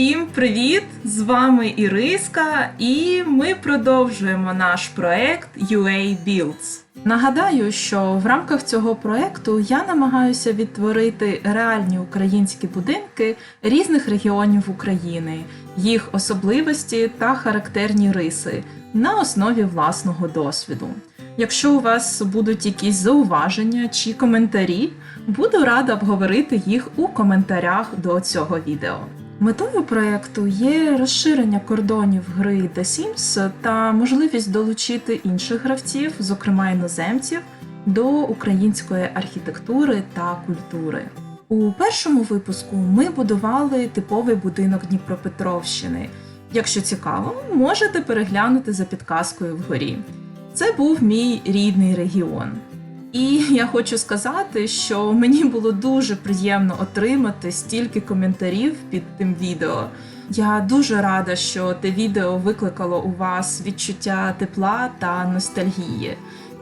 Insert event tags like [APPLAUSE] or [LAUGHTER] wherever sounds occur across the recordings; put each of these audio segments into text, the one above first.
Всім привіт! З вами Іриска, і ми продовжуємо наш проект UA Builds. Нагадаю, що в рамках цього проекту я намагаюся відтворити реальні українські будинки різних регіонів України, їх особливості та характерні риси на основі власного досвіду. Якщо у вас будуть якісь зауваження чи коментарі, буду рада обговорити їх у коментарях до цього відео. Метою проєкту є розширення кордонів гри The Sims та можливість долучити інших гравців, зокрема іноземців, до української архітектури та культури. У першому випуску ми будували типовий будинок Дніпропетровщини. Якщо цікаво, можете переглянути за підказкою вгорі. Це був мій рідний регіон. І я хочу сказати, що мені було дуже приємно отримати стільки коментарів під тим відео. Я дуже рада, що те відео викликало у вас відчуття тепла та ностальгії.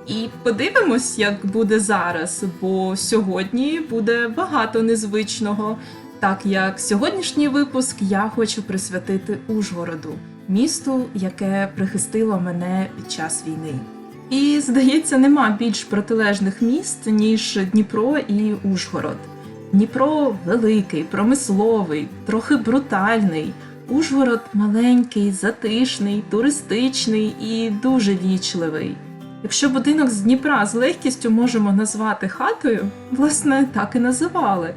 І подивимось, як буде зараз, бо сьогодні буде багато незвичного. Так як сьогоднішній випуск я хочу присвятити Ужгороду, місту, яке прихистило мене під час війни. І здається, нема більш протилежних міст, ніж Дніпро і Ужгород. Дніпро великий, промисловий, трохи брутальний. Ужгород маленький, затишний, туристичний і дуже вічливий. Якщо будинок з Дніпра з легкістю можемо назвати хатою, власне, так і називали,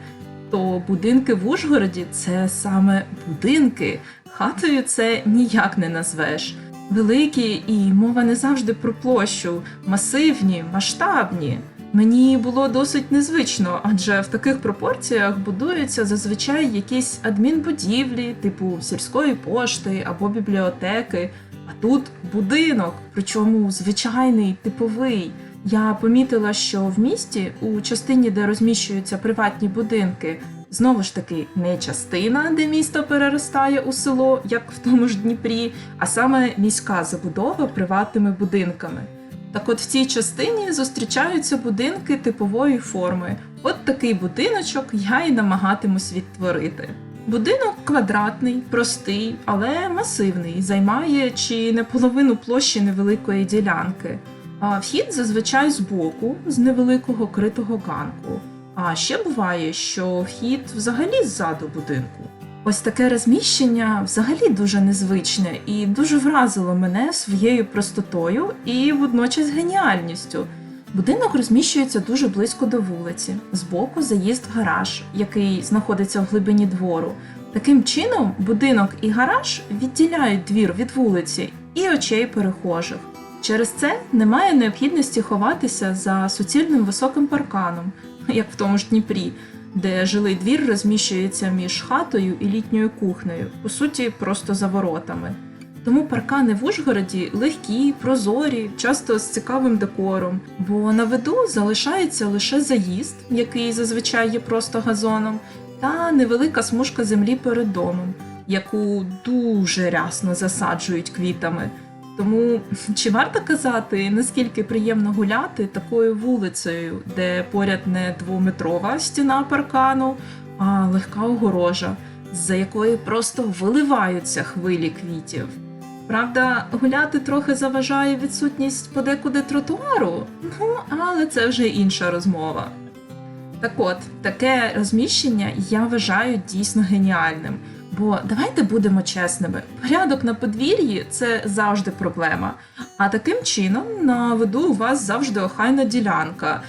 то будинки в Ужгороді це саме будинки. Хатою це ніяк не назвеш великі, і мова не завжди про площу, масивні, масштабні. Мені було досить незвично, адже в таких пропорціях будуються зазвичай якісь адмінбудівлі, типу сільської пошти або бібліотеки. А тут будинок, причому звичайний, типовий. Я помітила, що в місті, у частині, де розміщуються приватні будинки, Знову ж таки, не частина, де місто переростає у село, як в тому ж Дніпрі, а саме міська забудова приватними будинками. Так от в цій частині зустрічаються будинки типової форми. От такий будиночок я і намагатимусь відтворити. Будинок квадратний, простий, але масивний, займає чи не половину площі невеликої ділянки. А вхід зазвичай збоку, з невеликого критого ганку. А ще буває, що вхід взагалі ззаду будинку. Ось таке розміщення взагалі дуже незвичне і дуже вразило мене своєю простотою і водночас геніальністю. Будинок розміщується дуже близько до вулиці, збоку заїзд в гараж, який знаходиться в глибині двору. Таким чином, будинок і гараж відділяють двір від вулиці і очей перехожих. Через це немає необхідності ховатися за суцільним високим парканом як в тому ж Дніпрі, де жилий двір розміщується між хатою і літньою кухнею, по суті, просто за воротами. Тому паркани в Ужгороді легкі, прозорі, часто з цікавим декором, бо на виду залишається лише заїзд, який зазвичай є просто газоном, та невелика смужка землі перед домом, яку дуже рясно засаджують квітами. Тому чи варто казати, наскільки приємно гуляти такою вулицею, де поряд не двометрова стіна паркану, а легка огорожа, з-за якої просто виливаються хвилі квітів. Правда, гуляти трохи заважає відсутність подекуди тротуару, ну але це вже інша розмова. Так от, таке розміщення я вважаю дійсно геніальним. Бо давайте будемо чесними, порядок на подвір'ї це завжди проблема. А таким чином на виду у вас завжди охайна ділянка.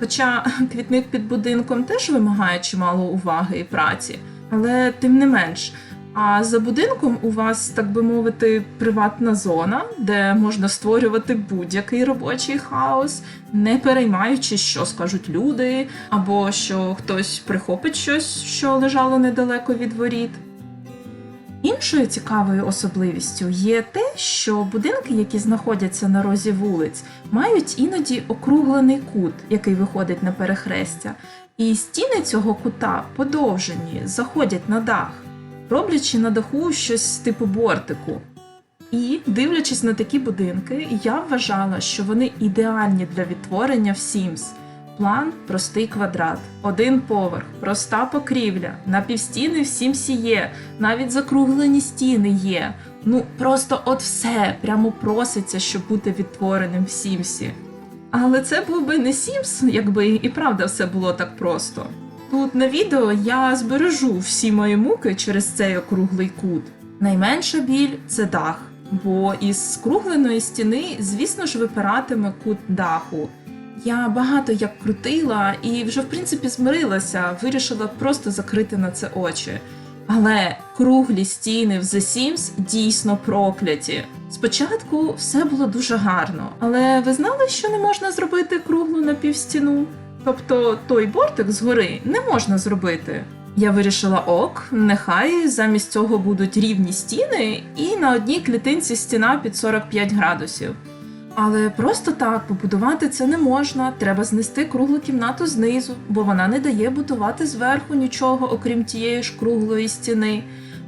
Хоча квітник під будинком теж вимагає чимало уваги і праці, але тим не менш. А за будинком у вас, так би мовити, приватна зона, де можна створювати будь-який робочий хаос, не переймаючи, що скажуть люди, або що хтось прихопить щось, що лежало недалеко від воріт. Іншою цікавою особливістю є те, що будинки, які знаходяться на розі вулиць, мають іноді округлений кут, який виходить на перехрестя, і стіни цього кута подовжені, заходять на дах, роблячи на даху щось типу бортику. І, дивлячись на такі будинки, я вважала, що вони ідеальні для відтворення в Sims. План простий квадрат, один поверх, проста покрівля, напівстіни всім сіє, навіть закруглені стіни є. Ну просто от все прямо проситься, щоб бути відтвореним в Сімсі. Але це був би не Сімс, якби і правда все було так просто. Тут на відео я збережу всі мої муки через цей округлий кут. Найменша біль це дах, бо із скругленої стіни, звісно ж, випиратиме кут даху. Я багато як крутила і вже в принципі змирилася, вирішила просто закрити на це очі. Але круглі стіни в The Sims дійсно прокляті. Спочатку все було дуже гарно, але ви знали, що не можна зробити круглу напівстіну? Тобто той бортик згори не можна зробити. Я вирішила ок, нехай замість цього будуть рівні стіни, і на одній клітинці стіна під 45 градусів. Але просто так побудувати це не можна. Треба знести круглу кімнату знизу, бо вона не дає будувати зверху нічого, окрім тієї ж круглої стіни.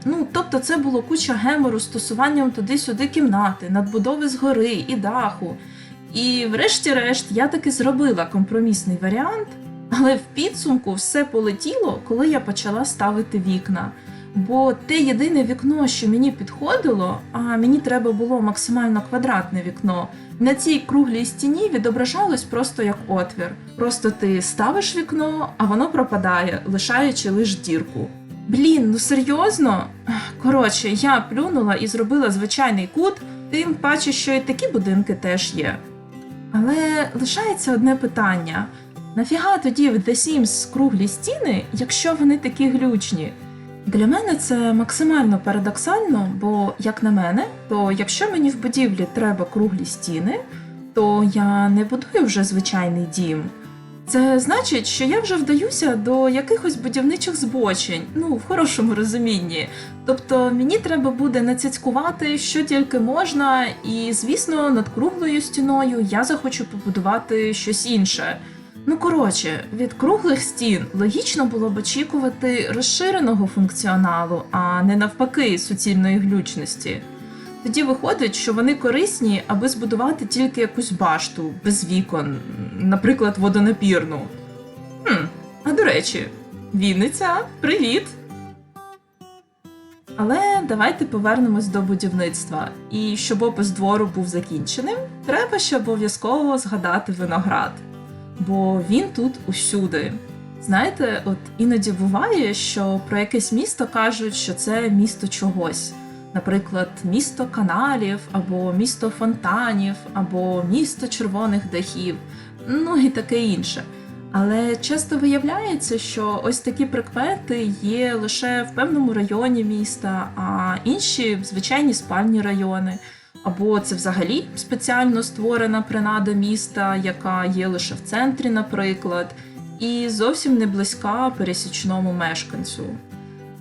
Ну, тобто, це було куча гемору стосуванням туди-сюди кімнати, надбудови згори і даху. І, врешті-решт, я таки зробила компромісний варіант, але в підсумку все полетіло, коли я почала ставити вікна. Бо те єдине вікно, що мені підходило, а мені треба було максимально квадратне вікно, на цій круглій стіні відображалось просто як отвір. Просто ти ставиш вікно, а воно пропадає, лишаючи лише дірку. Блін, ну серйозно? Коротше, я плюнула і зробила звичайний кут, тим паче, що і такі будинки теж є. Але лишається одне питання: нафіга тоді в The Sims круглі стіни, якщо вони такі глючні? Для мене це максимально парадоксально, бо, як на мене, то якщо мені в будівлі треба круглі стіни, то я не будую вже звичайний дім. Це значить, що я вже вдаюся до якихось будівничих збочень, ну в хорошому розумінні. Тобто мені треба буде нацяцькувати, що тільки можна, і звісно, над круглою стіною я захочу побудувати щось інше. Ну коротше, від круглих стін логічно було б очікувати розширеного функціоналу, а не навпаки суцільної глючності. Тоді виходить, що вони корисні, аби збудувати тільки якусь башту без вікон, наприклад, водонапірну. Хм, а до речі, Вінниця, привіт! Але давайте повернемось до будівництва. І щоб опис двору був закінченим, треба ще обов'язково згадати виноград бо він тут усюди. Знаєте, от іноді буває, що про якесь місто кажуть, що це місто чогось. Наприклад, місто каналів, або місто фонтанів, або місто червоних дахів, ну і таке інше. Але часто виявляється, що ось такі прикмети є лише в певному районі міста, а інші звичайні спальні райони. Або це взагалі спеціально створена принада міста, яка є лише в центрі, наприклад, і зовсім не близька пересічному мешканцю.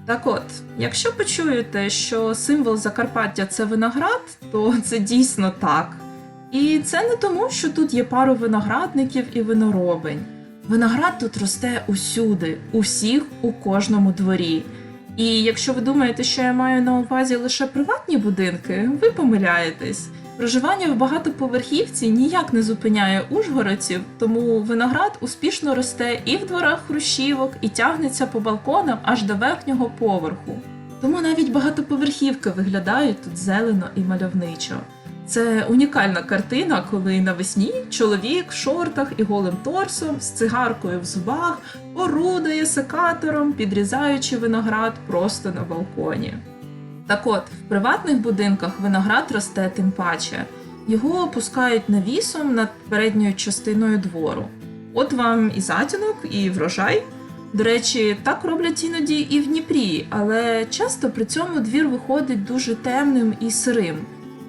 Так от, якщо почуєте, що символ Закарпаття це виноград, то це дійсно так. І це не тому, що тут є пару виноградників і виноробень. Виноград тут росте усюди, у всіх, у кожному дворі. І якщо ви думаєте, що я маю на увазі лише приватні будинки, ви помиляєтесь. Проживання в багатоповерхівці ніяк не зупиняє ужгородців, тому виноград успішно росте і в дворах хрущівок, і тягнеться по балконам аж до верхнього поверху. Тому навіть багатоповерхівки виглядають тут зелено і мальовничо. Це унікальна картина, коли навесні чоловік в шортах і голим торсом з цигаркою в зубах орудує секатором, підрізаючи виноград просто на балконі. Так от, в приватних будинках виноград росте тим паче. Його опускають навісом над передньою частиною двору. От вам і затінок, і врожай. До речі, так роблять іноді і в Дніпрі, але часто при цьому двір виходить дуже темним і сирим.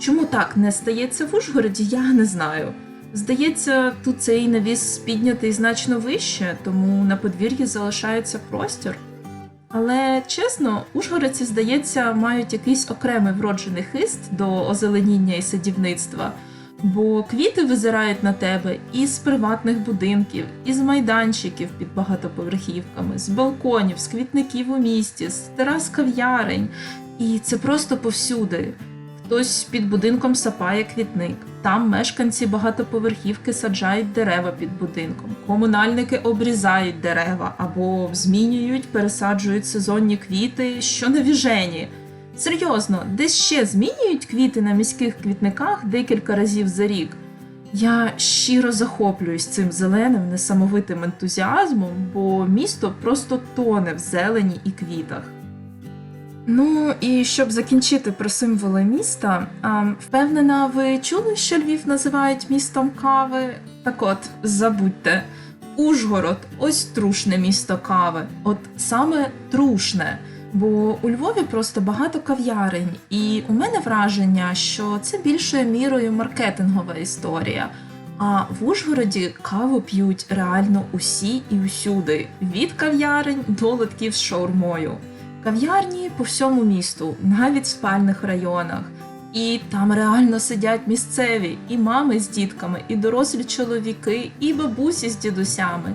Чому так не стається в Ужгороді, я не знаю. Здається, тут цей навіс піднятий значно вище, тому на подвір'ї залишається простір. Але чесно, ужгородці, здається, мають якийсь окремий вроджений хист до озеленіння і садівництва, бо квіти визирають на тебе із приватних будинків, із майданчиків під багатоповерхівками, з балконів, з квітників у місті, з терас кав'ярень. І це просто повсюди. Хтось під будинком сапає квітник, Там мешканці багатоповерхівки саджають дерева під будинком, комунальники обрізають дерева або змінюють, пересаджують сезонні квіти, що навіжені. Серйозно, десь ще змінюють квіти на міських квітниках декілька разів за рік. Я щиро захоплююсь цим зеленим несамовитим ентузіазмом, бо місто просто тоне в зелені і квітах. Ну і щоб закінчити про символи міста, впевнена, ви чули, що Львів називають містом кави? Так от, забудьте, Ужгород ось трушне місто кави. От саме трушне. Бо у Львові просто багато кав'ярень, і у мене враження, що це більшою мірою маркетингова історія. А в Ужгороді каву п'ють реально усі і усюди, від кав'ярень до литків з шаурмою. Кав'ярні по всьому місту, навіть в спальних районах. І там реально сидять місцеві, і мами з дітками, і дорослі чоловіки, і бабусі з дідусями.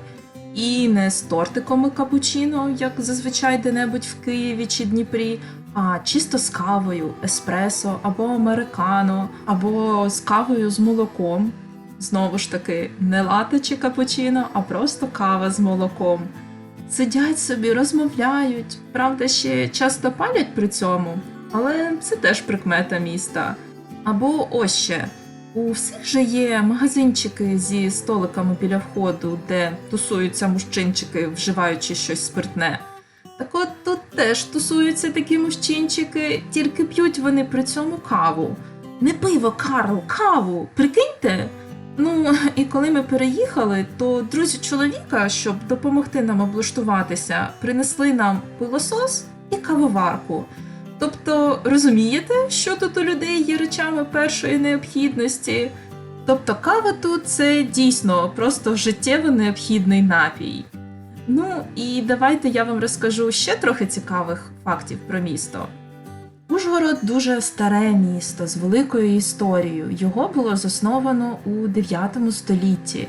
І не з тортиком і капучино, як зазвичай де-небудь в Києві чи Дніпрі, а чисто з кавою, еспресо або американо, або з кавою з молоком. Знову ж таки, не лате чи капучино, а просто кава з молоком. Сидять собі, розмовляють, правда, ще часто палять при цьому, але це теж прикмета міста. Або ось ще. У всіх же є магазинчики зі столиками біля входу, де тусуються мужчинчики, вживаючи щось спиртне. Так от тут теж тусуються такі мужчинчики, тільки п'ють вони при цьому каву. Не пиво, Карл, каву! Прикиньте? Ну, і коли ми переїхали, то друзі чоловіка, щоб допомогти нам облаштуватися, принесли нам пилосос і кавоварку. Тобто, розумієте, що тут у людей є речами першої необхідності? Тобто, кава тут це дійсно просто життєво необхідний напій. Ну і давайте я вам розкажу ще трохи цікавих фактів про місто. Ужгород дуже старе місто з великою історією. Його було засновано у 9 столітті,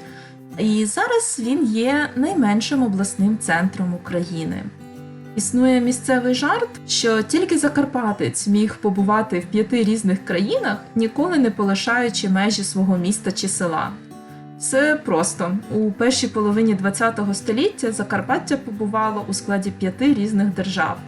і зараз він є найменшим обласним центром України. Існує місцевий жарт, що тільки Закарпатець міг побувати в п'яти різних країнах, ніколи не полишаючи межі свого міста чи села. Все просто у першій половині ХХ століття Закарпаття побувало у складі п'яти різних держав.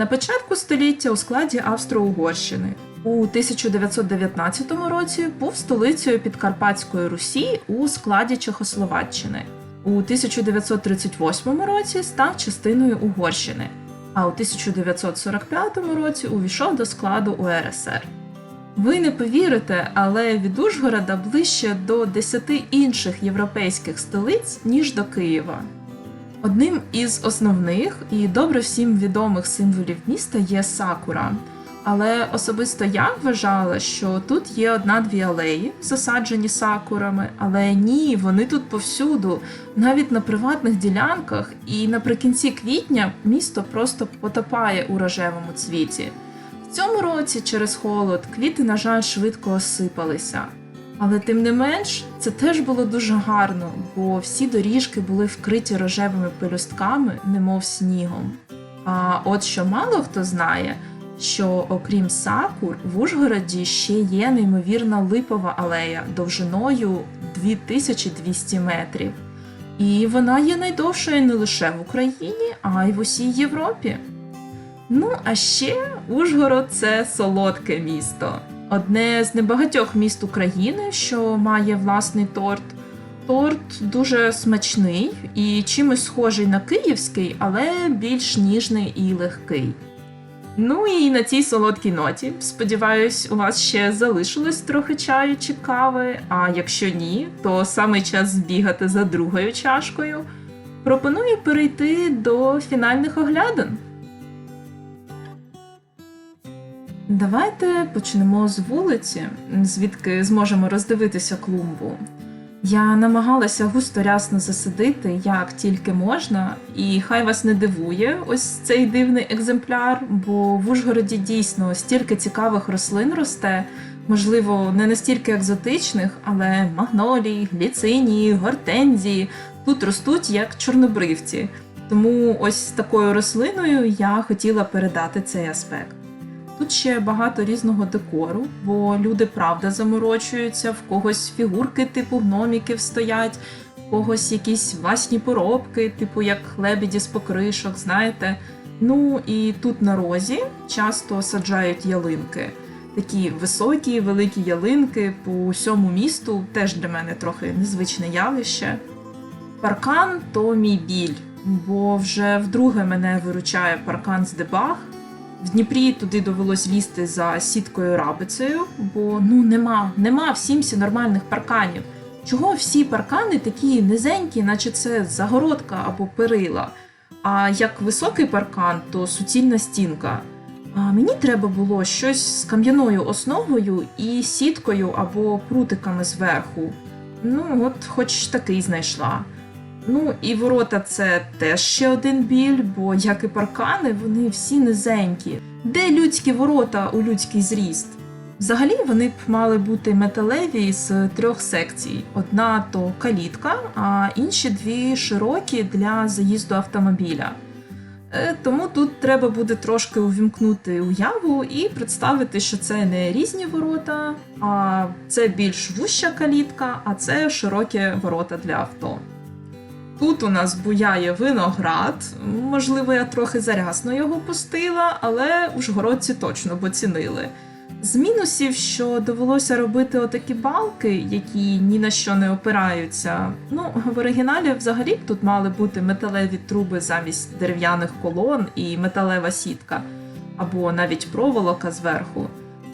На початку століття у складі Австро-Угорщини. У 1919 році був столицею Підкарпатської Русі у складі Чехословаччини. У 1938 році став частиною Угорщини, а у 1945 році увійшов до складу УРСР. Ви не повірите, але від Ужгорода ближче до 10 інших європейських столиць, ніж до Києва. Одним із основних і добре всім відомих символів міста є сакура. Але особисто я вважала, що тут є одна-дві алеї, засаджені сакурами, але ні, вони тут повсюду, навіть на приватних ділянках, і наприкінці квітня місто просто потопає у рожевому цвіті. В цьому році через холод квіти, на жаль, швидко осипалися. Але тим не менш, це теж було дуже гарно, бо всі доріжки були вкриті рожевими пелюстками, немов снігом. А от що мало хто знає, що окрім сакур, в Ужгороді ще є неймовірна липова алея довжиною 2200 метрів. І вона є найдовшою не лише в Україні, а й в усій Європі. Ну, а ще Ужгород це солодке місто. Одне з небагатьох міст України, що має власний торт. Торт дуже смачний і чимось схожий на київський, але більш ніжний і легкий. Ну і на цій солодкій ноті, сподіваюсь, у вас ще залишилось трохи чаю чи кави, а якщо ні, то саме час збігати за другою чашкою. Пропоную перейти до фінальних оглядин. Давайте почнемо з вулиці, звідки зможемо роздивитися клумбу. Я намагалася густо рясно засадити, як тільки можна, і хай вас не дивує ось цей дивний екземпляр, бо в Ужгороді дійсно стільки цікавих рослин росте, можливо, не настільки екзотичних, але магнолії, гліцинії, гортензії тут ростуть як чорнобривці. Тому ось такою рослиною я хотіла передати цей аспект. Тут ще багато різного декору, бо люди правда заморочуються, в когось фігурки типу гноміків стоять, в когось якісь власні поробки, типу як лебіді з покришок, знаєте. Ну і тут на розі часто саджають ялинки. Такі високі, великі ялинки по усьому місту теж для мене трохи незвичне явище. Паркан то мій біль, бо вже вдруге мене виручає паркан з дебаг. В Дніпрі туди довелось лізти за сіткою рабицею, бо ну нема, нема в Сімсі нормальних парканів. Чого всі паркани такі низенькі, наче це загородка або перила. А як високий паркан, то суцільна стінка. А мені треба було щось з кам'яною основою і сіткою або прутиками зверху. Ну, от хоч такий знайшла. Ну і ворота це теж ще один біль, бо як і паркани, вони всі низенькі. Де людські ворота у людський зріст? Взагалі вони б мали бути металеві з трьох секцій: одна то калітка, а інші дві широкі для заїзду автомобіля. Е, Тому тут треба буде трошки увімкнути уяву і представити, що це не різні ворота, а це більш вуща калітка, а це широкі ворота для авто. Тут у нас буяє виноград. Можливо, я трохи зарясно його пустила, але ужгородці точно поцінили. З мінусів, що довелося робити отакі балки, які ні на що не опираються. Ну, в оригіналі взагалі б тут мали бути металеві труби замість дерев'яних колон і металева сітка, або навіть проволока зверху.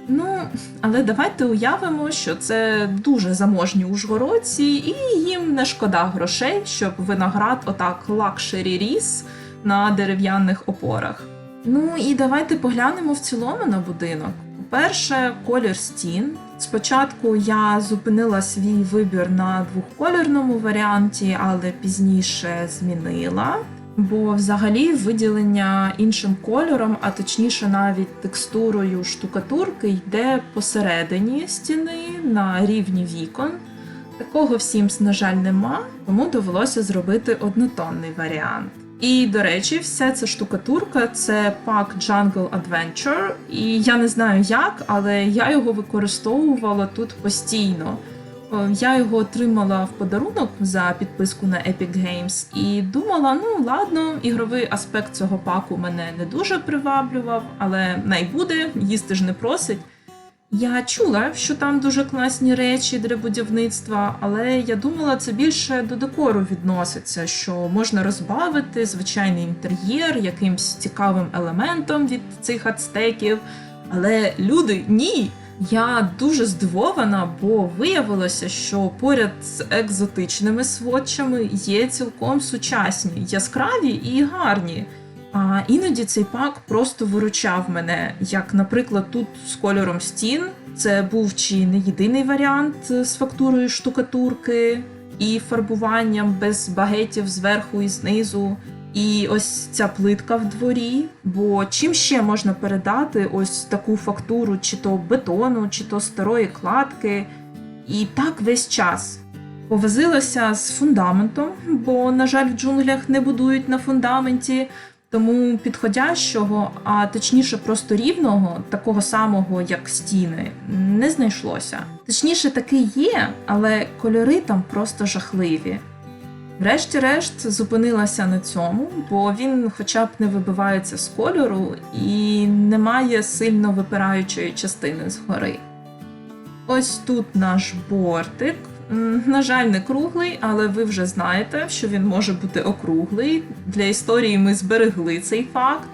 Ну, але давайте уявимо, що це дуже заможні ужгородці, і їм не шкода грошей, щоб виноград отак лакшері ріс на дерев'яних опорах. Ну і давайте поглянемо в цілому на будинок. По-перше, колір стін. Спочатку я зупинила свій вибір на двохколірному варіанті, але пізніше змінила. Бо взагалі виділення іншим кольором, а точніше навіть текстурою штукатурки, йде посередині стіни на рівні вікон. Такого в Sims, на жаль, нема, тому довелося зробити однотонний варіант. І, до речі, вся ця штукатурка це пак Jungle Adventure, і я не знаю як, але я його використовувала тут постійно. Е, Я його отримала в подарунок за підписку на Epic Games і думала, ну ладно, ігровий аспект цього паку мене не дуже приваблював, але най буде, їсти ж не просить. Я чула, що там дуже класні речі для будівництва, але я думала, це більше до декору відноситься, що можна розбавити звичайний інтер'єр якимсь цікавим елементом від цих ацтеків. Але люди ні. Я дуже здивована, бо виявилося, що поряд з екзотичними сводчами є цілком сучасні, яскраві і гарні. А іноді цей пак просто виручав мене, як, наприклад, тут з кольором стін. Це був чи не єдиний варіант з фактурою штукатурки і фарбуванням без багетів зверху і знизу. І ось ця плитка в дворі. Бо чим ще можна передати ось таку фактуру, чи то бетону, чи то старої кладки, і так весь час. Повозилася з фундаментом, бо, на жаль, в джунглях не будують на фундаменті, тому підходящого, а точніше просто рівного, такого самого, як стіни, не знайшлося. Точніше, таки є, але кольори там просто жахливі. Врешті-решт зупинилася на цьому, бо він хоча б не вибивається з кольору і не має сильно випираючої частини згори. Ось тут наш бортик. На жаль, не круглий, але ви вже знаєте, що він може бути округлий. Для історії ми зберегли цей факт.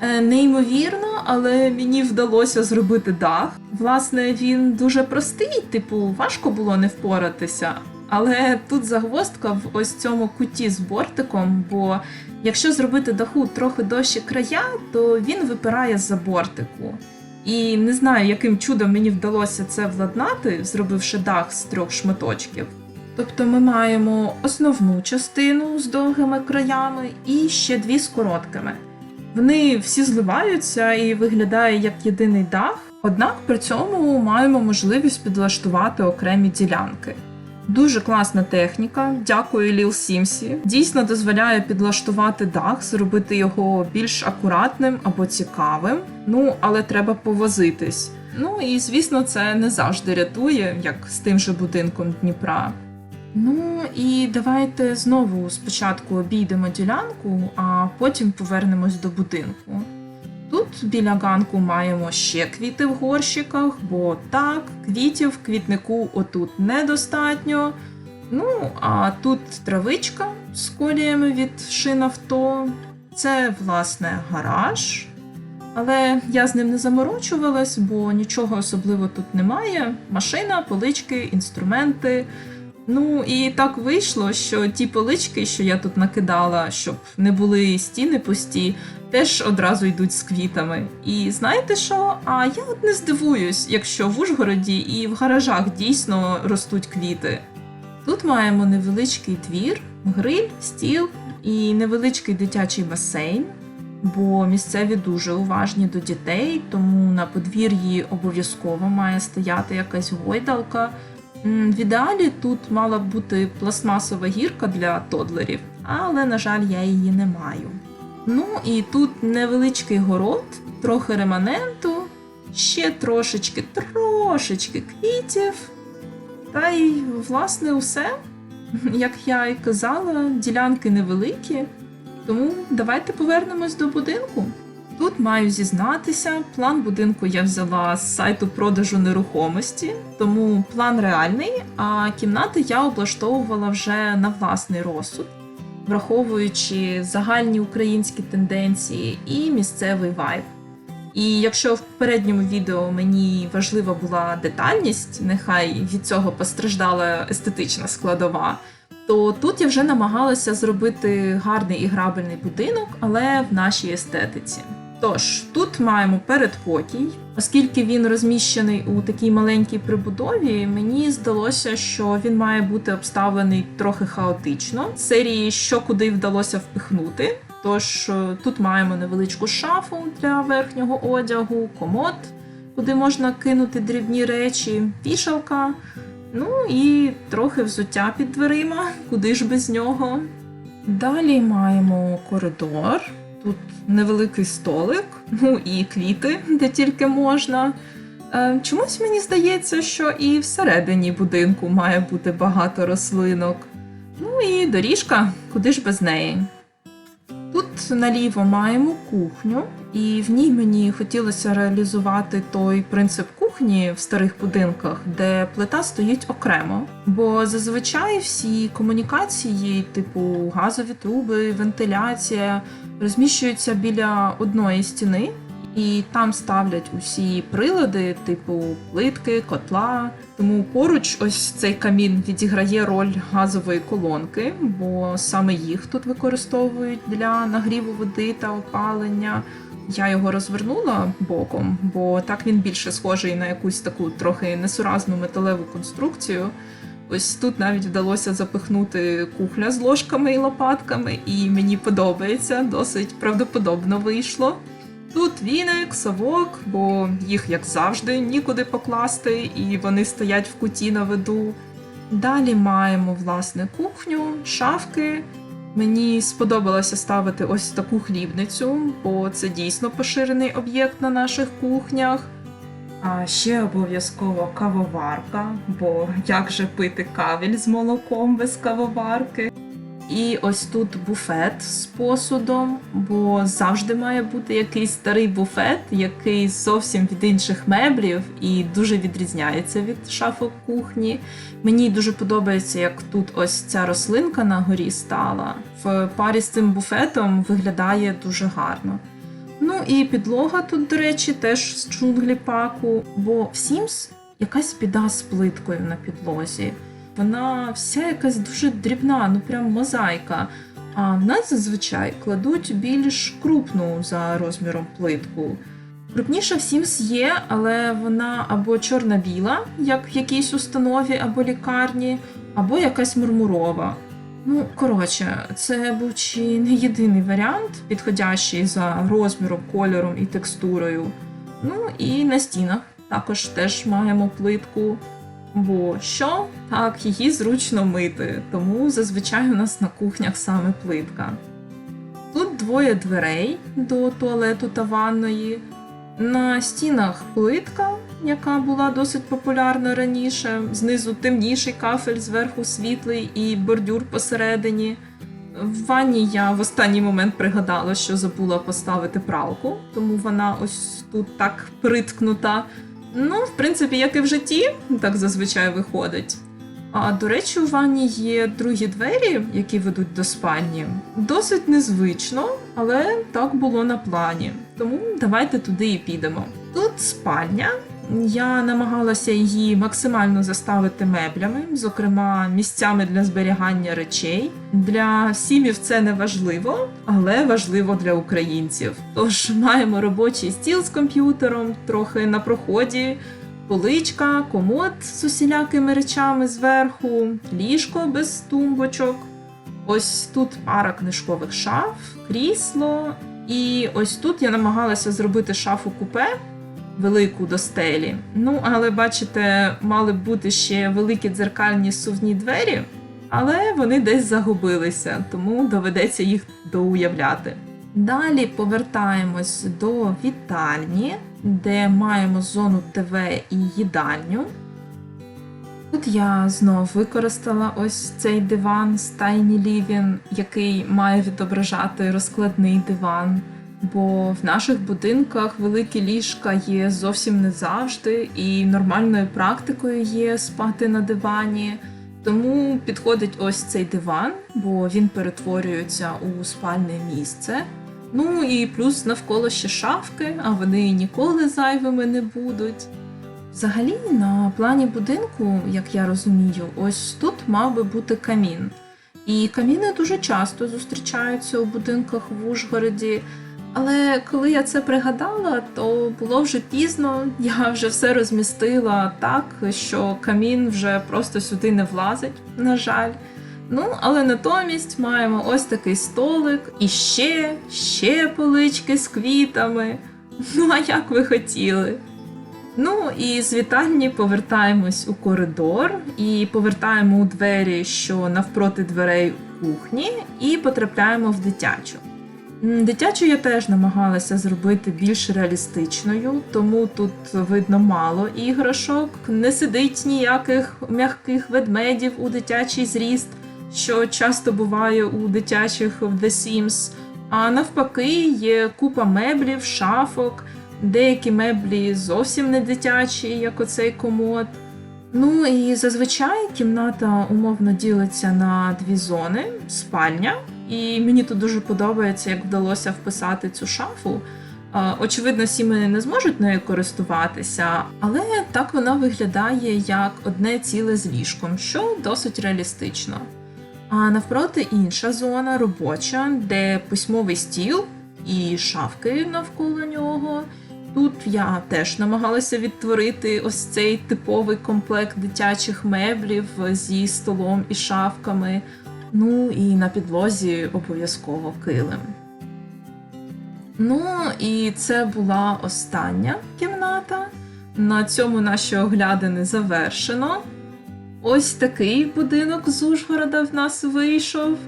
Е, Неймовірно, але мені вдалося зробити дах. Власне, він дуже простий, типу, важко було не впоратися. Але тут загвоздка в ось цьому куті з бортиком, бо якщо зробити даху трохи дощі края, то він випирає з-за бортику. І не знаю, яким чудом мені вдалося це владнати, зробивши дах з трьох шматочків. Тобто ми маємо основну частину з довгими краями і ще дві з короткими. Вони всі зливаються і виглядає як єдиний дах, однак при цьому маємо можливість підлаштувати окремі ділянки. Дуже класна техніка. Дякую Ліл Сімсі. Дійсно дозволяє підлаштувати дах, зробити його більш акуратним або цікавим. Ну, але треба повозитись. Ну і звісно, це не завжди рятує, як з тим же будинком Дніпра. Ну і давайте знову спочатку обійдемо ділянку, а потім повернемось до будинку. Тут біля ганку маємо ще квіти в горщиках, бо так, квітів в квітнику отут недостатньо. Ну, а тут травичка з коліями від шин авто. Це, власне, гараж. Але я з ним не заморочувалась, бо нічого особливо тут немає. Машина, полички, інструменти. Ну і так вийшло, що ті полички, що я тут накидала, щоб не були стіни пусті, теж одразу йдуть з квітами. І знаєте що? А я от не здивуюсь, якщо в Ужгороді і в гаражах дійсно ростуть квіти. Тут маємо невеличкий двір, гриль, стіл і невеличкий дитячий басейн. Бо місцеві дуже уважні до дітей, тому на подвір'ї обов'язково має стояти якась гойдалка. В ідеалі тут мала б бути пластмасова гірка для тодлерів, але, на жаль, я її не маю. Ну і тут невеличкий город, трохи реманенту, ще трошечки, трошечки квітів. Та й, власне, усе. [LAUGHS] Як я і казала, ділянки невеликі, тому давайте повернемось до будинку. Тут маю зізнатися, план будинку я взяла з сайту продажу нерухомості, тому план реальний, а кімнати я облаштовувала вже на власний розсуд, враховуючи загальні українські тенденції і місцевий вайб. І якщо в передньому відео мені важлива була детальність, нехай від цього постраждала естетична складова, то тут я вже намагалася зробити гарний і грабельний будинок, але в нашій естетиці. Тож, тут маємо передпокій, оскільки він розміщений у такій маленькій прибудові, мені здалося, що він має бути обставлений трохи хаотично. Серії що куди вдалося впихнути. Тож е, тут маємо невеличку шафу для верхнього одягу, комод, куди можна кинути дрібні речі, вішалка. Ну і трохи взуття під дверима, куди ж без нього. Далі маємо коридор. Тут невеликий столик, ну і квіти, де тільки можна. Е, Чомусь мені здається, що і всередині будинку має бути багато рослинок. Ну і доріжка, куди ж без неї. Тут наліво маємо кухню, і в ній мені хотілося реалізувати той принцип кухні в старих будинках, де плита стоїть окремо. Бо зазвичай всі комунікації, типу газові труби, вентиляція, розміщуються біля одної стіни, і там ставлять усі прилади, типу плитки, котла. Тому поруч ось цей камін відіграє роль газової колонки, бо саме їх тут використовують для нагріву води та опалення. Я його розвернула боком, бо так він більше схожий на якусь таку трохи несуразну металеву конструкцію. Ось тут навіть вдалося запихнути кухля з ложками і лопатками, і мені подобається, досить правдоподобно вийшло. Тут віник, совок, бо їх, як завжди, нікуди покласти, і вони стоять в куті на виду. Далі маємо власне кухню, шафки. Мені сподобалося ставити ось таку хлібницю, бо це дійсно поширений об'єкт на наших кухнях. А ще обов'язково кавоварка, бо як же пити кавель з молоком без кавоварки. І ось тут буфет з посудом, бо завжди має бути якийсь старий буфет, який зовсім від інших меблів і дуже відрізняється від шафок кухні. Мені дуже подобається, як тут ось ця рослинка на горі стала. В парі з цим буфетом виглядає дуже гарно. Ну і підлога тут, до речі, теж з джунглі паку, бо в Sims якась біда з плиткою на підлозі. Вона вся якась дуже дрібна, ну прям мозаїка. А в нас зазвичай кладуть більш крупну за розміром плитку. Крупніша в Sims є, але вона або чорна-біла, як в якійсь установі або лікарні, або якась мармурова. Ну, коротше, це був чи не єдиний варіант, підходящий за розміром, кольором і текстурою. Ну і на стінах також теж маємо плитку. Бо що? Так, її зручно мити, тому зазвичай у нас на кухнях саме плитка. Тут двоє дверей до туалету та ванної. На стінах плитка, яка була досить популярна раніше. Знизу темніший кафель, зверху світлий і бордюр посередині. В ванні я в останній момент пригадала, що забула поставити пралку, тому вона ось тут так приткнута. Ну, в принципі, як і в житті, так зазвичай виходить. А до речі, у ванні є другі двері, які ведуть до спальні. Досить незвично, але так було на плані. Тому давайте туди і підемо. Тут спальня. Я намагалася її максимально заставити меблями, зокрема місцями для зберігання речей. Для сімів це не важливо, але важливо для українців. Тож маємо робочий стіл з комп'ютером, трохи на проході, поличка, комод з усілякими речами зверху, ліжко без тумбочок. Ось тут пара книжкових шаф, крісло. І ось тут я намагалася зробити шафу купе велику до стелі. Ну, але бачите, мали б бути ще великі дзеркальні сувні двері, але вони десь загубилися, тому доведеться їх доуявляти. Далі повертаємось до вітальні, де маємо зону ТВ і їдальню. Тут я знов використала ось цей диван з Tiny Living, який має відображати розкладний диван. Бо в наших будинках великі ліжка є зовсім не завжди, і нормальною практикою є спати на дивані. Тому підходить ось цей диван, бо він перетворюється у спальне місце. Ну і плюс навколо ще шафки, а вони ніколи зайвими не будуть. Взагалі, на плані будинку, як я розумію, ось тут мав би бути камін. І каміни дуже часто зустрічаються у будинках в Ужгороді. Але коли я це пригадала, то було вже пізно. Я вже все розмістила так, що камін вже просто сюди не влазить, на жаль. Ну, але натомість маємо ось такий столик і ще, ще полички з квітами. Ну, а як ви хотіли? Ну і з вітальні повертаємось у коридор і повертаємо у двері, що навпроти дверей кухні, і потрапляємо в дитячу. Дитячу я теж намагалася зробити більш реалістичною, тому тут видно мало іграшок, не сидить ніяких м'яких ведмедів у дитячий зріст, що часто буває у дитячих в The Sims. А навпаки, є купа меблів, шафок, деякі меблі зовсім не дитячі, як оцей комод. Ну і зазвичай кімната умовно ділиться на дві зони: спальня. І мені тут дуже подобається, як вдалося вписати цю шафу. Очевидно, сім'ї не зможуть нею користуватися, але так вона виглядає як одне ціле з ліжком, що досить реалістично. А навпроти інша зона робоча, де письмовий стіл і шафки навколо нього. Тут я теж намагалася відтворити ось цей типовий комплект дитячих меблів зі столом і шафками. Ну і на підлозі обов'язково килим. Ну і це була остання кімната. На цьому наші оглядини завершено. Ось такий будинок з Ужгорода в нас вийшов.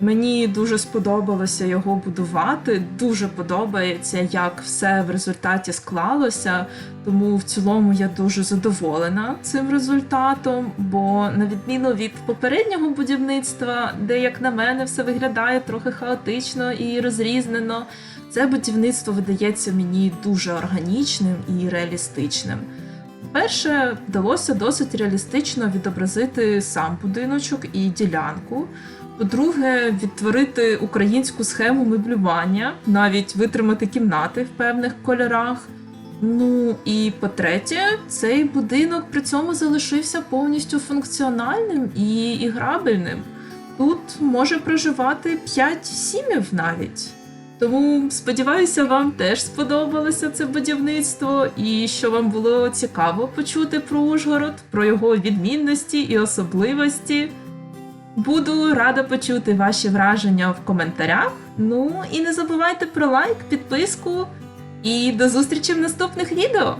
Мені дуже сподобалося його будувати. Дуже подобається, як все в результаті склалося. Тому в цілому я дуже задоволена цим результатом. Бо на відміну від попереднього будівництва, де, як на мене, все виглядає трохи хаотично і розрізнено, це будівництво видається мені дуже органічним і реалістичним. Перше, вдалося досить реалістично відобразити сам будиночок і ділянку. По-друге, відтворити українську схему меблювання, навіть витримати кімнати в певних кольорах. Ну і по-третє, цей будинок при цьому залишився повністю функціональним і іграбельним. Тут може проживати 5 сімів навіть. Тому сподіваюся, вам теж сподобалося це будівництво, і що вам було цікаво почути про Ужгород, про його відмінності і особливості. Буду рада почути ваші враження в коментарях. Ну і не забувайте про лайк, підписку і до зустрічі в наступних відео!